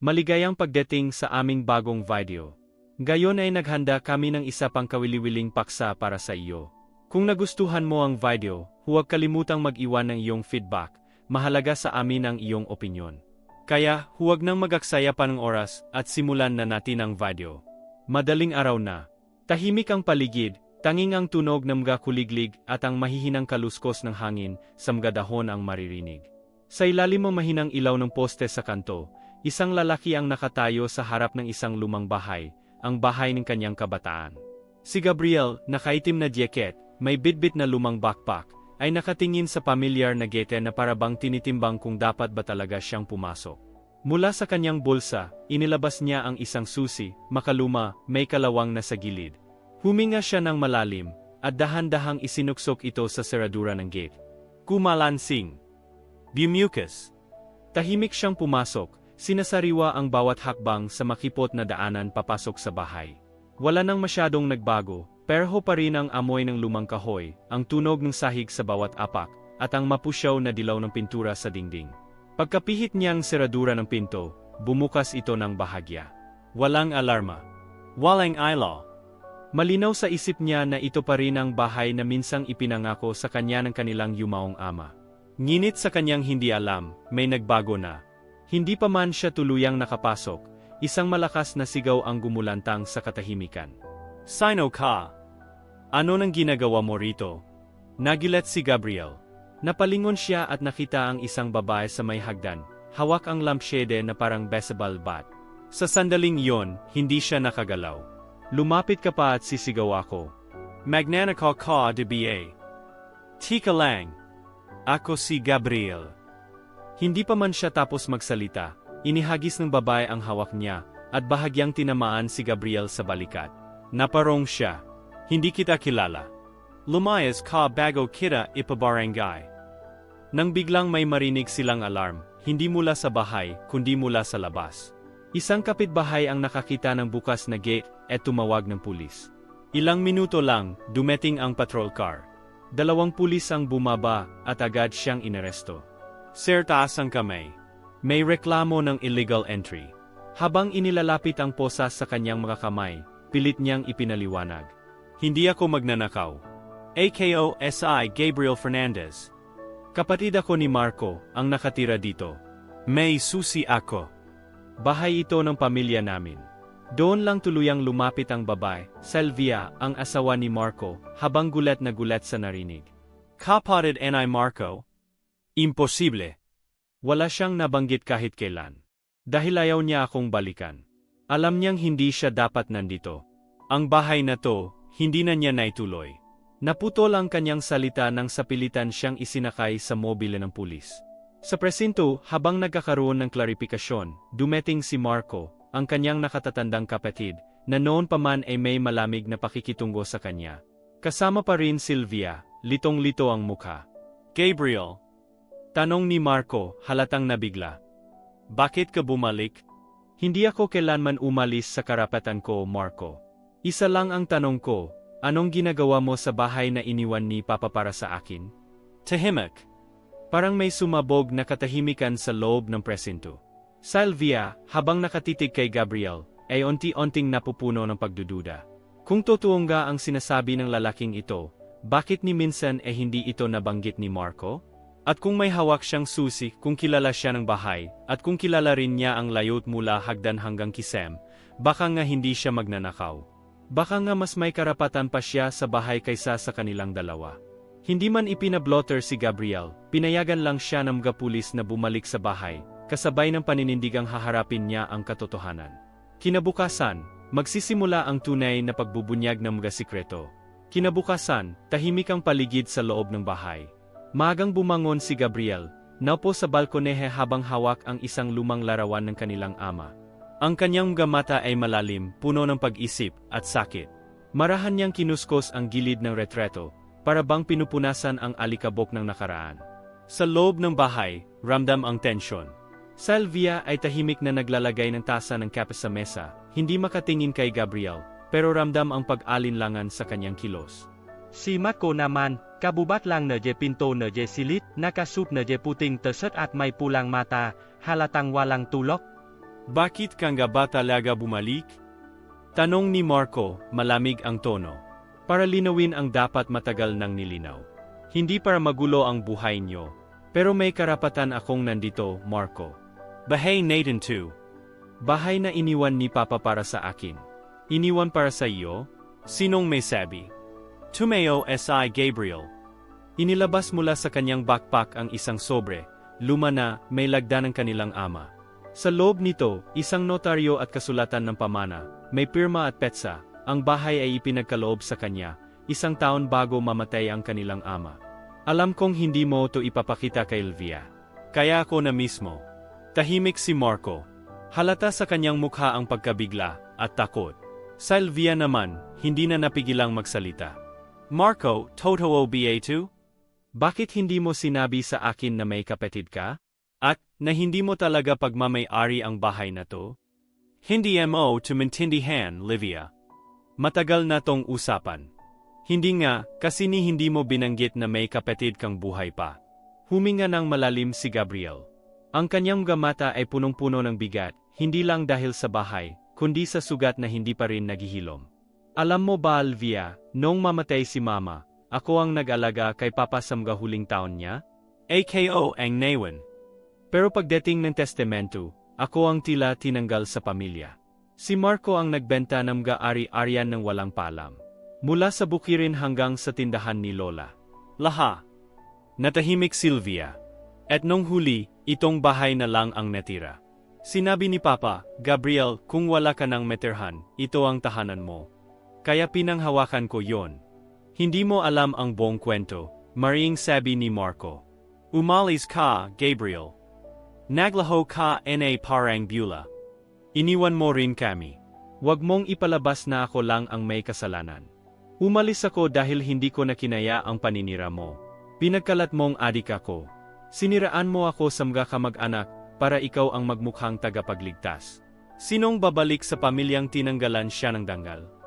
Maligayang pagdating sa aming bagong video. Gayon ay naghanda kami ng isa pang kawili-wiling paksa para sa iyo. Kung nagustuhan mo ang video, huwag kalimutang mag-iwan ng iyong feedback. Mahalaga sa amin ang iyong opinyon. Kaya, huwag nang magaksaya pa ng oras at simulan na natin ang video. Madaling araw na. Tahimik ang paligid, tanging ang tunog ng mga kuliglig at ang mahihinang kaluskos ng hangin sa mga dahon ang maririnig. Sa ilalim ng mahinang ilaw ng poste sa kanto, isang lalaki ang nakatayo sa harap ng isang lumang bahay, ang bahay ng kanyang kabataan. Si Gabriel, nakaitim na jacket, may bitbit na lumang backpack, ay nakatingin sa pamilyar na gate na parabang tinitimbang kung dapat ba talaga siyang pumasok. Mula sa kanyang bulsa, inilabas niya ang isang susi, makaluma, may kalawang na sa gilid. Huminga siya ng malalim, at dahan-dahang isinuksok ito sa seradura ng gate. Kumalansing. Bumucus. Tahimik siyang pumasok, sinasariwa ang bawat hakbang sa makipot na daanan papasok sa bahay. Wala nang masyadong nagbago, perho pa rin ang amoy ng lumang kahoy, ang tunog ng sahig sa bawat apak, at ang mapusyaw na dilaw ng pintura sa dingding. Pagkapihit niyang seradura ng pinto, bumukas ito ng bahagya. Walang alarma. Walang ilaw. Malinaw sa isip niya na ito pa rin ang bahay na minsang ipinangako sa kanya ng kanilang yumaong ama. Nginit sa kanyang hindi alam, may nagbago na. Hindi pa man siya tuluyang nakapasok, isang malakas na sigaw ang gumulantang sa katahimikan. Sino ka? Ano nang ginagawa mo rito? Nagilat si Gabriel. Napalingon siya at nakita ang isang babae sa may hagdan, hawak ang lampshade na parang baseball bat. Sa sandaling iyon, hindi siya nakagalaw. Lumapit ka pa at sisigaw ako. Magnanakaw ka de BA. Tika lang. Ako si Gabriel. Hindi pa man siya tapos magsalita, inihagis ng babae ang hawak niya, at bahagyang tinamaan si Gabriel sa balikat. Naparong siya. Hindi kita kilala. Lumayas ka bago kita ipabarangay. Nang biglang may marinig silang alarm, hindi mula sa bahay, kundi mula sa labas. Isang kapitbahay ang nakakita ng bukas na gate at tumawag ng pulis. Ilang minuto lang, dumating ang patrol car. Dalawang pulis ang bumaba at agad siyang inaresto. Sir taas ang kamay. May reklamo ng illegal entry. Habang inilalapit ang posas sa kanyang mga kamay, pilit niyang ipinaliwanag. Hindi ako magnanakaw. AKO SI Gabriel Fernandez. Kapatid ako ni Marco, ang nakatira dito. May susi ako. Bahay ito ng pamilya namin. Doon lang tuluyang lumapit ang babae, Selvia, ang asawa ni Marco, habang gulat na gulat sa narinig. Kapatid ni Marco? Imposible. Wala siyang nabanggit kahit kailan. Dahil ayaw niya akong balikan. Alam niyang hindi siya dapat nandito. Ang bahay na to, hindi na niya naituloy. Naputol ang kanyang salita nang sapilitan siyang isinakay sa mobile ng pulis. Sa presinto, habang nagkakaroon ng klarifikasyon, dumeting si Marco, ang kanyang nakatatandang kapatid, na noon pa man ay may malamig na pakikitungo sa kanya. Kasama pa rin Sylvia, litong-lito ang mukha. Gabriel. Tanong ni Marco, halatang nabigla. Bakit ka bumalik? Hindi ako kailanman umalis sa karapatan ko, Marco. Isa lang ang tanong ko, anong ginagawa mo sa bahay na iniwan ni Papa para sa akin? Tahimik. Parang may sumabog na katahimikan sa loob ng presinto. Salvia, habang nakatitig kay Gabriel, ay unti-unting napupuno ng pagdududa. Kung totoo nga ang sinasabi ng lalaking ito, bakit ni minsan eh hindi ito nabanggit ni Marco? At kung may hawak siyang susi, kung kilala siya ng bahay, at kung kilala rin niya ang layot mula hagdan hanggang kisem, baka nga hindi siya magnanakaw. Baka nga mas may karapatan pa siya sa bahay kaysa sa kanilang dalawa. Hindi man ipinablotter si Gabriel, pinayagan lang siya ng mga pulis na bumalik sa bahay, kasabay ng paninindigang haharapin niya ang katotohanan. Kinabukasan, magsisimula ang tunay na pagbubunyag ng mga sikreto. Kinabukasan, tahimik ang paligid sa loob ng bahay. Magang bumangon si Gabriel, naupo sa balkonehe habang hawak ang isang lumang larawan ng kanilang ama. Ang kanyang mga mata ay malalim, puno ng pag-isip at sakit. Marahan niyang kinuskos ang gilid ng retreto, para bang pinupunasan ang alikabok ng nakaraan. Sa loob ng bahay, ramdam ang tensyon. Salvia ay tahimik na naglalagay ng tasa ng kape sa mesa, hindi makatingin kay Gabriel, pero ramdam ang pag-alinlangan sa kanyang kilos. Si Marco naman, kabubat lang na je pinto na je silit, nakasup na je puting teset at may pulang mata, halatang walang tulok. Bakit ka nga ba talaga bumalik? Tanong ni Marco, malamig ang tono. Para linawin ang dapat matagal nang nilinaw. Hindi para magulo ang buhay nyo. Pero may karapatan akong nandito, Marco. Bahay Nathan 2. Bahay na iniwan ni Papa para sa akin. Iniwan para sa iyo? Sinong may sabi? Tumeo S.I. Gabriel. Inilabas mula sa kanyang backpack ang isang sobre, luma na, may lagda ng kanilang ama. Sa loob nito, isang notaryo at kasulatan ng pamana, may pirma at petsa, ang bahay ay ipinagkaloob sa kanya, isang taon bago mamatay ang kanilang ama. Alam kong hindi mo ito ipapakita kay Elvia. Kaya ako na mismo. Tahimik si Marco. Halata sa kanyang mukha ang pagkabigla at takot. Sa Elvia naman, hindi na napigilang magsalita. Marco, totoo BA2? Bakit hindi mo sinabi sa akin na may kapatid ka? At, na hindi mo talaga pagmamay-ari ang bahay na to? Hindi mo to maintindihan, Livia. Matagal na tong usapan. Hindi nga, kasi ni hindi mo binanggit na may kapatid kang buhay pa. Huminga ng malalim si Gabriel. Ang kanyang gamata ay punong-puno ng bigat, hindi lang dahil sa bahay, kundi sa sugat na hindi pa rin naghihilom. Alam mo ba, Alvia, nung mamatay si Mama, ako ang nag-alaga kay Papa sa mga huling taon niya? AKO ang Nawan. Pero pagdating ng testamento, ako ang tila tinanggal sa pamilya. Si Marco ang nagbenta ng mga ari-arian ng walang palam. Mula sa bukirin hanggang sa tindahan ni Lola. Laha. Natahimik Sylvia. At nung huli, itong bahay na lang ang natira. Sinabi ni Papa, Gabriel, kung wala ka ng meterhan, ito ang tahanan mo. Kaya pinanghawakan ko yon. Hindi mo alam ang buong kwento, maring sabi ni Marco. Umalis ka, Gabriel. Naglaho ka na parang bula. Iniwan mo rin kami. Huwag mong ipalabas na ako lang ang may kasalanan. Umalis ako dahil hindi ko na kinaya ang paninira mo. Pinagkalat mong adik ako. Siniraan mo ako sa mga kamag-anak para ikaw ang magmukhang tagapagligtas. Sinong babalik sa pamilyang tinanggalan siya ng dangal?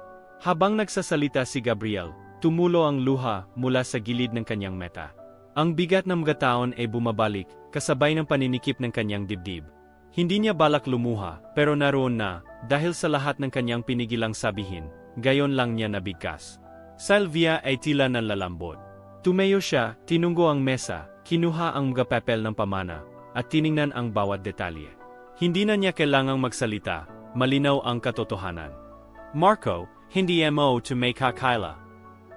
Habang nagsasalita si Gabriel, tumulo ang luha mula sa gilid ng kanyang meta. Ang bigat ng mga taon ay bumabalik, kasabay ng paninikip ng kanyang dibdib. Hindi niya balak lumuha, pero naroon na, dahil sa lahat ng kanyang pinigilang sabihin, gayon lang niya nabigkas. Salvia ay tila nanlalambot. Tumayo siya, tinunggo ang mesa, kinuha ang mga ng pamana, at tiningnan ang bawat detalye. Hindi na niya kailangang magsalita, malinaw ang katotohanan. Marco, hindi mo to may kakaila.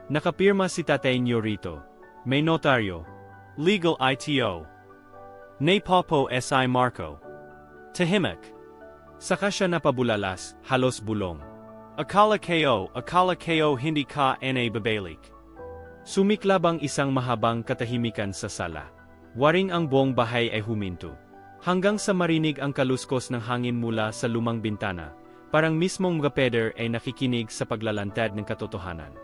Nakapirma si tatay niyo rito. May notaryo. Legal ITO. Nay Popo SI Marco. Tahimik. Saka siya napabulalas, halos bulong. Akala kayo, akala kayo hindi ka na babalik. Sumiklab ang isang mahabang katahimikan sa sala. Waring ang buong bahay ay huminto. Hanggang sa marinig ang kaluskos ng hangin mula sa lumang bintana, parang mismong mga peder ay nakikinig sa paglalantad ng katotohanan.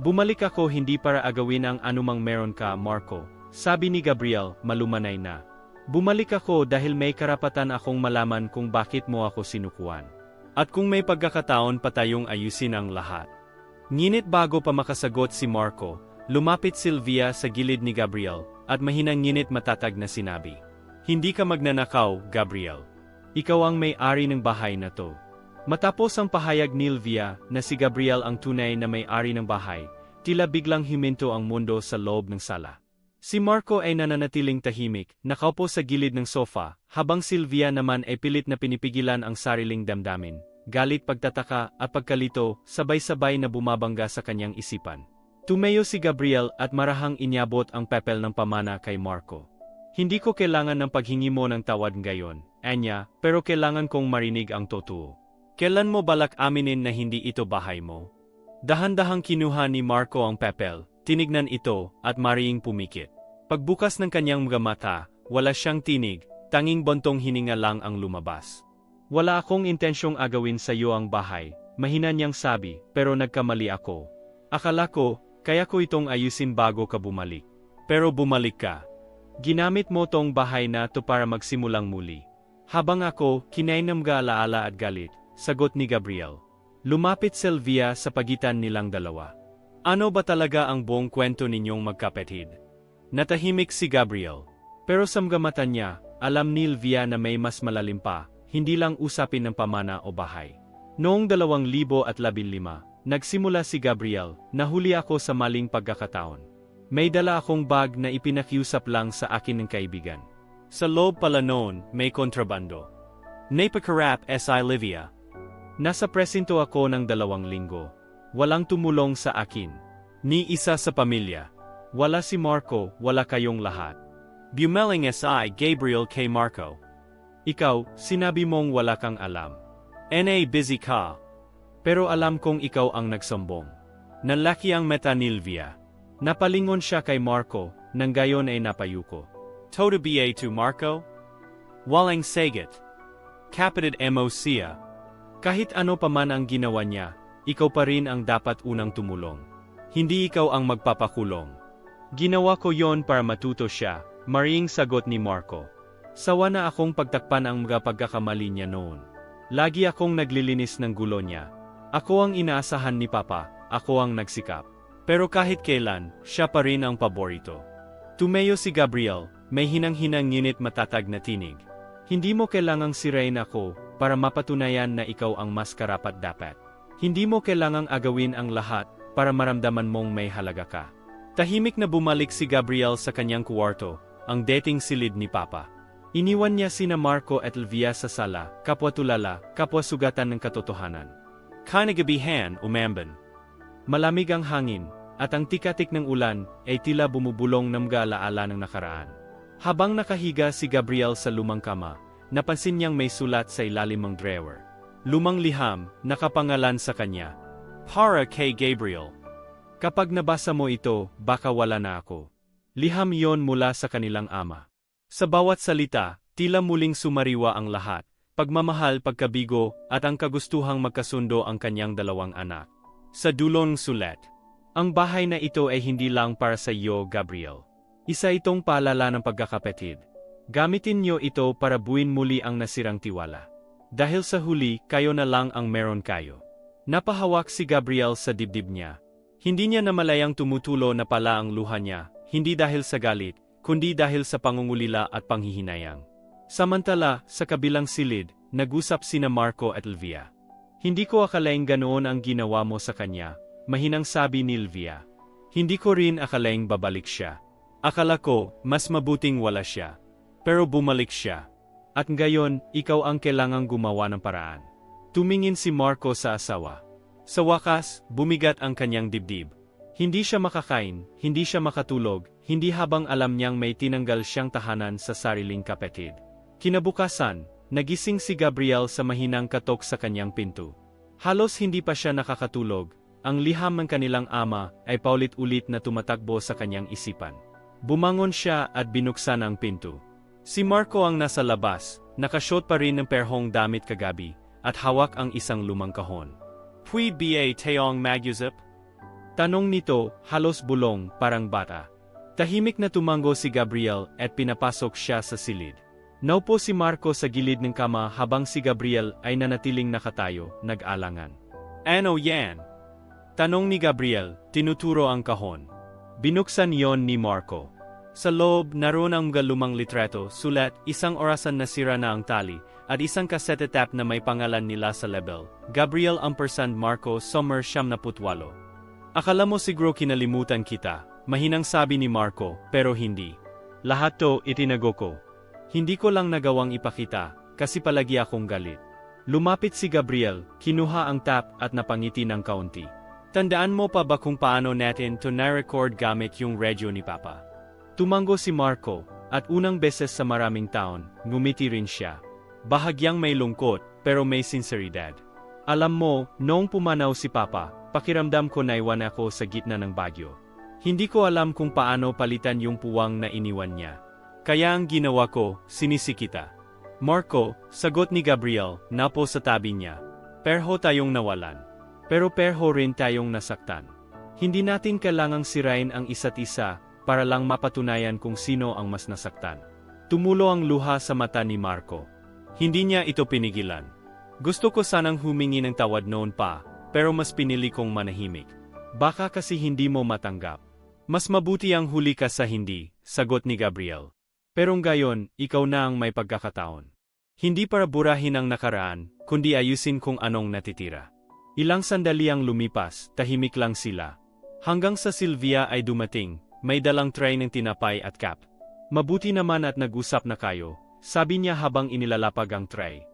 Bumalik ako hindi para agawin ang anumang meron ka, Marco, sabi ni Gabriel, malumanay na. Bumalik ako dahil may karapatan akong malaman kung bakit mo ako sinukuan. At kung may pagkakataon pa tayong ayusin ang lahat. Nginit bago pa makasagot si Marco, lumapit Sylvia sa gilid ni Gabriel, at mahinang nginit matatag na sinabi. Hindi ka magnanakaw, Gabriel. Ikaw ang may-ari ng bahay na to. Matapos ang pahayag ni Sylvia na si Gabriel ang tunay na may-ari ng bahay, tila biglang himinto ang mundo sa loob ng sala. Si Marco ay nananatiling tahimik, nakaupo sa gilid ng sofa, habang Sylvia naman ay pilit na pinipigilan ang sariling damdamin. Galit pagtataka at pagkalito, sabay-sabay na bumabangga sa kanyang isipan. Tumayo si Gabriel at marahang inyabot ang papel ng pamana kay Marco. Hindi ko kailangan ng paghingi mo ng tawad ngayon, Anya, pero kailangan kong marinig ang totoo. Kailan mo balak aminin na hindi ito bahay mo? Dahan-dahang kinuha ni Marco ang papel, tinignan ito, at mariing pumikit. Pagbukas ng kanyang mga mata, wala siyang tinig, tanging bontong hininga lang ang lumabas. Wala akong intensyong agawin sa iyo ang bahay, mahina niyang sabi, pero nagkamali ako. Akala ko, kaya ko itong ayusin bago ka bumalik. Pero bumalik ka. Ginamit mo tong bahay na to para magsimulang muli. Habang ako, kinain ng mga alaala at galit, sagot ni Gabriel. Lumapit Sylvia sa pagitan nilang dalawa. Ano ba talaga ang buong kwento ninyong magkapatid? Natahimik si Gabriel. Pero sa mga mata niya, alam ni Sylvia na may mas malalim pa, hindi lang usapin ng pamana o bahay. Noong 2015, nagsimula si Gabriel, nahuli ako sa maling pagkakataon. May dala akong bag na ipinakiusap lang sa akin ng kaibigan. Sa loob pala noon, may kontrabando. Napakarap S.I. Livia. Nasa presinto ako ng dalawang linggo. Walang tumulong sa akin. Ni isa sa pamilya. Wala si Marco, wala kayong lahat. Bumeling S.I. Gabriel K. Marco. Ikaw, sinabi mong wala kang alam. NA busy ka. Pero alam kong ikaw ang nagsombong. Nalaki ang meta Nilvia. Napalingon siya kay Marco, nang gayon ay napayuko. Toda BA to Marco? Walang sagat. Kapatid mo siya. Kahit ano pa man ang ginawa niya, ikaw pa rin ang dapat unang tumulong. Hindi ikaw ang magpapakulong. Ginawa ko yon para matuto siya, maring sagot ni Marco. Sawa na akong pagtakpan ang mga pagkakamali niya noon. Lagi akong naglilinis ng gulo niya. Ako ang inaasahan ni Papa, ako ang nagsikap. Pero kahit kailan, siya pa rin ang paborito. Tumayo si Gabriel, may hinang-hinang ngunit matatag na tinig. Hindi mo kailangang sirain ako para mapatunayan na ikaw ang mas karapat dapat. Hindi mo kailangang agawin ang lahat para maramdaman mong may halaga ka. Tahimik na bumalik si Gabriel sa kanyang kuwarto, ang dating silid ni Papa. Iniwan niya sina Marco at Elvia sa sala, kapwa tulala, kapwa sugatan ng katotohanan. Kanagabihan, umamban. Malamig ang hangin, at ang tikatik ng ulan ay tila bumubulong ng mga alaala ng nakaraan. Habang nakahiga si Gabriel sa lumang kama, napansin niyang may sulat sa ilalim ng drawer. Lumang liham, nakapangalan sa kanya. Para kay Gabriel. Kapag nabasa mo ito, baka wala na ako. Liham yon mula sa kanilang ama. Sa bawat salita, tila muling sumariwa ang lahat, pagmamahal pagkabigo at ang kagustuhang magkasundo ang kanyang dalawang anak. Sa dulong sulat, ang bahay na ito ay hindi lang para sa iyo, Gabriel. Isa itong paalala ng pagkakapatid. Gamitin niyo ito para buuin muli ang nasirang tiwala. Dahil sa huli, kayo na lang ang meron kayo. Napahawak si Gabriel sa dibdib niya. Hindi niya namalayang tumutulo na pala ang luha niya, hindi dahil sa galit, kundi dahil sa pangungulila at panghihinayang. Samantala, sa kabilang silid, nag-usap sina Marco at Elvia. Hindi ko akalaing ganoon ang ginawa mo sa kanya, mahinang sabi ni Elvia. Hindi ko rin akalaing babalik siya. Akala ko, mas mabuting wala siya. Pero bumalik siya. At ngayon, ikaw ang kailangang gumawa ng paraan. Tumingin si Marco sa asawa. Sa wakas, bumigat ang kanyang dibdib. Hindi siya makakain, hindi siya makatulog, hindi habang alam niyang may tinanggal siyang tahanan sa sariling kapatid. Kinabukasan, nagising si Gabriel sa mahinang katok sa kanyang pinto. Halos hindi pa siya nakakatulog, ang liham ng kanilang ama ay paulit-ulit na tumatakbo sa kanyang isipan. Bumangon siya at binuksan ang pinto. Si Marco ang nasa labas, nakashot pa rin ng perhong damit kagabi, at hawak ang isang lumang kahon. Pui ba tayong magyuzip? Tanong nito, halos bulong, parang bata. Tahimik na tumango si Gabriel at pinapasok siya sa silid. Naupo si Marco sa gilid ng kama habang si Gabriel ay nanatiling nakatayo, nag-alangan. Ano yan? Tanong ni Gabriel, tinuturo ang kahon. Binuksan yon ni Marco. Sa loob, naroon ang mga lumang litreto, sulat, isang orasan na sira na ang tali, at isang cassette tape na may pangalan nila sa label. Gabriel Ampersand Marco Sommer Siyam na Putwalo. Akala mo siguro kinalimutan kita, mahinang sabi ni Marco, pero hindi. Lahat to itinago ko. Hindi ko lang nagawang ipakita, kasi palagi akong galit. Lumapit si Gabriel, kinuha ang tap at napangiti ng kaunti. Tandaan mo pa ba kung paano natin to na-record gamit yung radio ni Papa? Tumango si Marco, at unang beses sa maraming taon, ngumiti rin siya. Bahagyang may lungkot, pero may sinseridad. Alam mo, noong pumanaw si Papa, pakiramdam ko naiwan ako sa gitna ng bagyo. Hindi ko alam kung paano palitan yung puwang na iniwan niya. Kaya ang ginawa ko, sinisi kita. Marco, sagot ni Gabriel, napo sa tabi niya. Perho tayong nawalan. Pero perho rin tayong nasaktan. Hindi natin kailangang sirain ang isa't isa, para lang mapatunayan kung sino ang mas nasaktan. Tumulo ang luha sa mata ni Marco. Hindi niya ito pinigilan. Gusto ko sanang humingi ng tawad noon pa, pero mas pinili kong manahimik. Baka kasi hindi mo matanggap. Mas mabuti ang huli ka sa hindi, sagot ni Gabriel. Pero ngayon, ikaw na ang may pagkakataon. Hindi para burahin ang nakaraan, kundi ayusin kung anong natitira. Ilang sandali ang lumipas, tahimik lang sila. Hanggang sa Sylvia ay dumating, may dalang tray ng tinapay at cap. Mabuti naman at nag-usap na kayo, sabi niya habang inilalapag ang tray.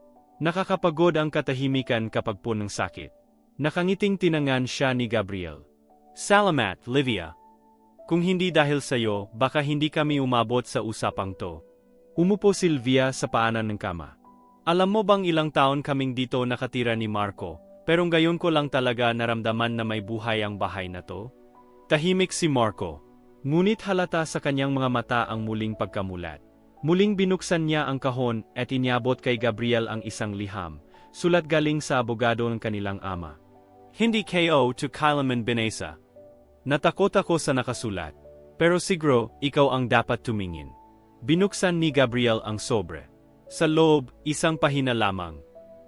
Nakakapagod ang katahimikan kapag punong sakit. Nakangiting tinangan siya ni Gabriel. Salamat, Livia. Kung hindi dahil sa'yo, baka hindi kami umabot sa usapang to. Umupo Sylvia sa paanan ng kama. Alam mo bang ilang taon kaming dito nakatira ni Marco, pero ngayon ko lang talaga naramdaman na may buhay ang bahay na to? Tahimik si Marco. Ngunit halata sa kanyang mga mata ang muling pagkamulat. Muling binuksan niya ang kahon at inyabot kay Gabriel ang isang liham, sulat galing sa abogado ng kanilang ama. Hindi KO to Kylaman Benesa. Natakot ako sa nakasulat. Pero siguro, ikaw ang dapat tumingin. Binuksan ni Gabriel ang sobre. Sa loob, isang pahina lamang.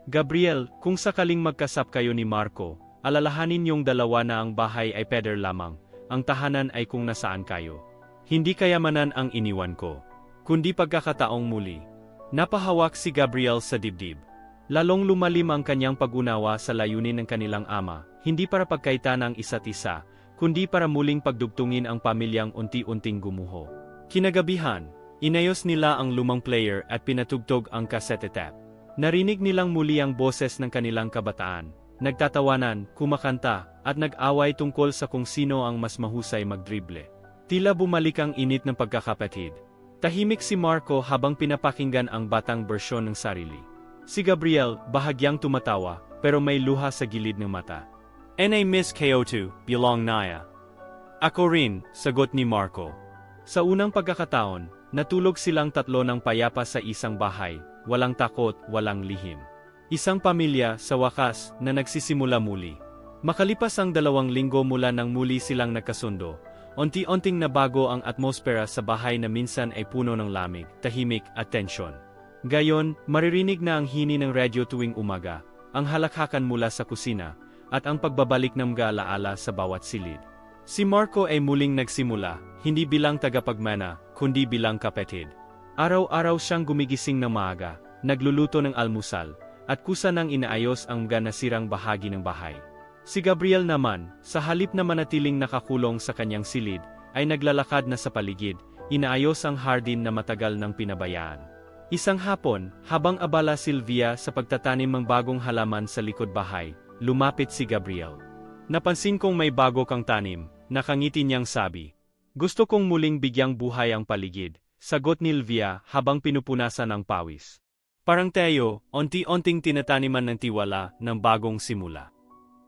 Gabriel, kung sakaling magkasap kayo ni Marco, alalahanin yung dalawa na ang bahay ay peder lamang, ang tahanan ay kung nasaan kayo. Hindi kayamanan ang iniwan ko, kundi pagkakataong muli. Napahawak si Gabriel sa dibdib. Lalong lumalim ang kanyang pag-unawa sa layunin ng kanilang ama, hindi para pagkaitan ang isa't isa, kundi para muling pagdugtungin ang pamilyang unti-unting gumuho. Kinagabihan, inayos nila ang lumang player at pinatugtog ang cassette tape. Narinig nilang muli ang boses ng kanilang kabataan, nagtatawanan, kumakanta, at nag-away tungkol sa kung sino ang mas mahusay magdrible. Tila bumalik ang init ng pagkakapatid. Tahimik si Marco habang pinapakinggan ang batang bersyon ng sarili. Si Gabriel, bahagyang tumatawa, pero may luha sa gilid ng mata. I miss KO2, belong Naya. Ako rin, sagot ni Marco. Sa unang pagkakataon, natulog silang tatlo ng payapa sa isang bahay, walang takot, walang lihim. Isang pamilya, sa wakas, na nagsisimula muli. Makalipas ang dalawang linggo mula nang muli silang nagkasundo, unti-unting nabago ang atmosfera sa bahay na minsan ay puno ng lamig, tahimik at tensyon. Gayon, maririnig na ang hini ng radyo tuwing umaga, ang halakhakan mula sa kusina, at ang pagbabalik ng mga alaala sa bawat silid. Si Marco ay muling nagsimula, hindi bilang tagapagmana, kundi bilang kapatid. Araw-araw siyang gumigising ng maaga, nagluluto ng almusal, at kusa nang inaayos ang mga nasirang bahagi ng bahay. Si Gabriel naman, sa halip na manatiling nakakulong sa kanyang silid, ay naglalakad na sa paligid, inaayos ang hardin na matagal ng pinabayaan. Isang hapon, habang abala Sylvia sa pagtatanim ng bagong halaman sa likod bahay, lumapit si Gabriel. Napansin kong may bago kang tanim, nakangiti niyang sabi. Gusto kong muling bigyang buhay ang paligid, sagot ni Livia habang pinupunasan ang pawis. Parang tayo, onti-onting tinataniman ng tiwala ng bagong simula.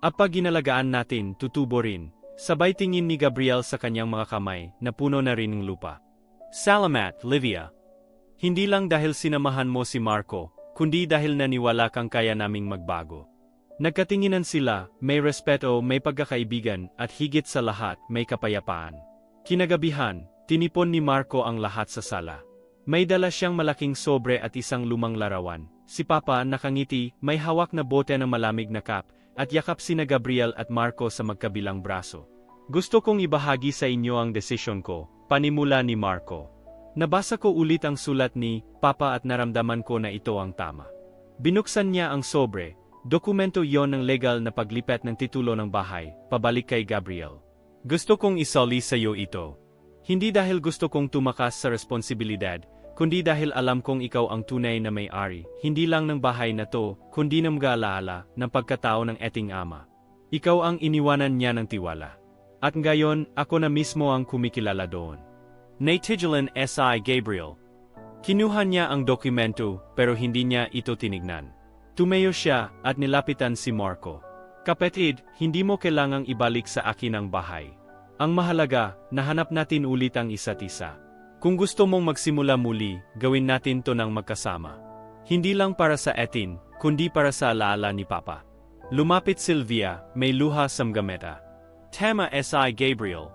At pag ginalagaan natin, tutubo rin, sabay tingin ni Gabriel sa kanyang mga kamay na puno na rin ng lupa. Salamat, Livia. Hindi lang dahil sinamahan mo si Marco, kundi dahil naniwala kang kaya naming magbago. Nagkatinginan sila, may respeto, may pagkakaibigan, at higit sa lahat, may kapayapaan. Kinagabihan, tinipon ni Marco ang lahat sa sala. May dala siyang malaking sobre at isang lumang larawan. Si Papa nakangiti, may hawak na bote ng malamig na kap, at yakap sina Gabriel at Marco sa magkabilang braso. Gusto kong ibahagi sa inyo ang desisyon ko, panimula ni Marco. Nabasa ko ulit ang sulat ni Papa at naramdaman ko na ito ang tama. Binuksan niya ang sobre, dokumento yon ng legal na paglipat ng titulo ng bahay, pabalik kay Gabriel. Gusto kong isali sa iyo ito. Hindi dahil gusto kong tumakas sa responsibilidad, kundi dahil alam kong ikaw ang tunay na may-ari, hindi lang ng bahay na to, kundi ng mga alaala ng pagkatao ng eting ama. Ikaw ang iniwanan niya ng tiwala. At ngayon, ako na mismo ang kumikilala doon. Natigilan S.I. Gabriel. Kinuha niya ang dokumento, pero hindi niya ito tinignan. Tumayo siya, at nilapitan si Marco. Kapatid, hindi mo kailangang ibalik sa akin ang bahay. Ang mahalaga, nahanap natin ulit ang isa't isa. Kung gusto mong magsimula muli, gawin natin to ng magkasama. Hindi lang para sa etin, kundi para sa alaala ni Papa. Lumapit Sylvia, may luha sa gameta. Tema S.I. Gabriel.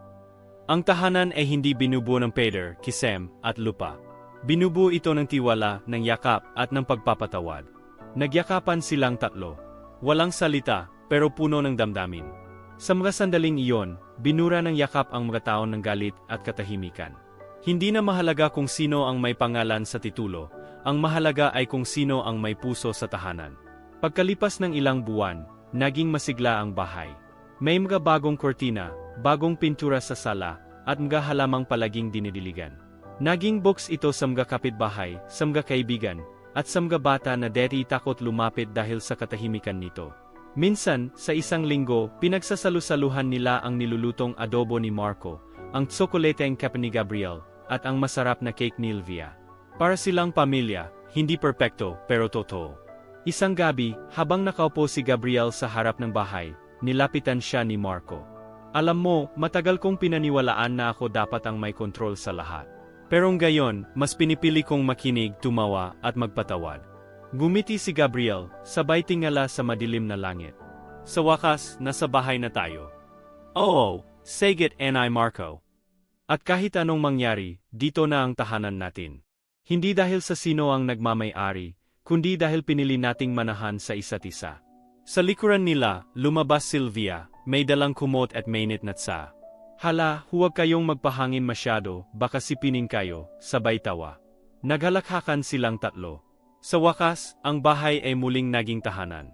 Ang tahanan ay hindi binubuo ng Peter, Kisem, at Lupa. Binubuo ito ng tiwala, ng yakap, at ng pagpapatawad. Nagyakapan silang tatlo. Walang salita, pero puno ng damdamin. Sa mga sandaling iyon, binura ng yakap ang mga taon ng galit at katahimikan. Hindi na mahalaga kung sino ang may pangalan sa titulo, ang mahalaga ay kung sino ang may puso sa tahanan. Pagkalipas ng ilang buwan, naging masigla ang bahay. May mga bagong kortina, bagong pintura sa sala, at mga halamang palaging dinidiligan. Naging box ito sa mga kapitbahay, sa mga kaibigan, at sa mga bata na deti takot lumapit dahil sa katahimikan nito. Minsan, sa isang linggo, pinagsasalusaluhan nila ang nilulutong adobo ni Marco, ang tsokoleteng kape ni Gabriel, at ang masarap na cake ni Elvia. Para silang pamilya, hindi perpekto pero totoo. Isang gabi, habang nakaupo si Gabriel sa harap ng bahay, nilapitan siya ni Marco. Alam mo, matagal kong pinaniwalaan na ako dapat ang may kontrol sa lahat. Pero ngayon, mas pinipili kong makinig, tumawa, at magpatawad. Gumiti si Gabriel, sabay tingala sa madilim na langit. Sa wakas, nasa bahay na tayo. Oo, Sagit and I Marco. At kahit anong mangyari, dito na ang tahanan natin. Hindi dahil sa sino ang nagmamay-ari, kundi dahil pinili nating manahan sa isa't isa. Sa likuran nila, lumabas Sylvia, may dalang kumot at mainit na tsa. Hala, huwag kayong magpahangin masyado, baka sipinin kayo, sabay tawa. Naghalakhakan silang tatlo. Sa wakas, ang bahay ay muling naging tahanan.